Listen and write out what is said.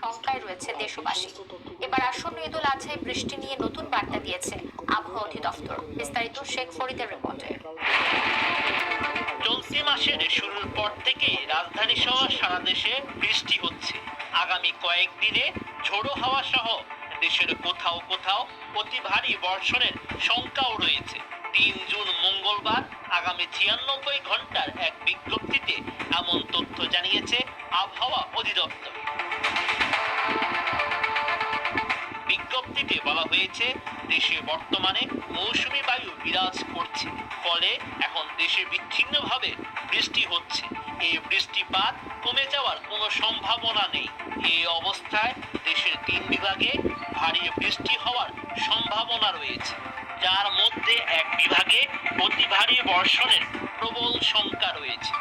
শঙ্কায় রয়েছে দেশবাসী। এবার আসন্ন ঈদুল আজহায় বৃষ্টি নিয়ে নতুন বার্তা দিয়েছে আবহাওয়া অধিদপ্তর। বিস্তারিত শেখ ফরিদের রিপোর্টে। চলতি মাসের শুরুর পর থেকে রাজধানী সহ সারা দেশে বৃষ্টি হচ্ছে। আগামী কয়েকদিনে ঝোড়ো হাওয়া সহ দেশের কোথাও কোথাও অতি ভারী বর্ষণের শঙ্কাও রয়েছে। তিন জুন মঙ্গলবার আগামী ছিয়ানব্বই ঘণ্টার এক বিজ্ঞপ্তিতে এমন তথ্য জানিয়েছে আবহাওয়া অধিদপ্তর। বলা হয়েছে, দেশে বর্তমানে মৌসুমী বায়ু বিরাজ করছে। ফলে এখন দেশে বিচ্ছিন্নভাবে বৃষ্টি হচ্ছে। এই বৃষ্টিপাত কমে যাওয়ার কোনো সম্ভাবনা নেই। এই অবস্থায় দেশের তিন বিভাগে ভারী বৃষ্টি হওয়ার সম্ভাবনা রয়েছে। যার মধ্যে এক বিভাগে অতি ভারী বর্ষণের প্রবল শঙ্কা রয়েছে।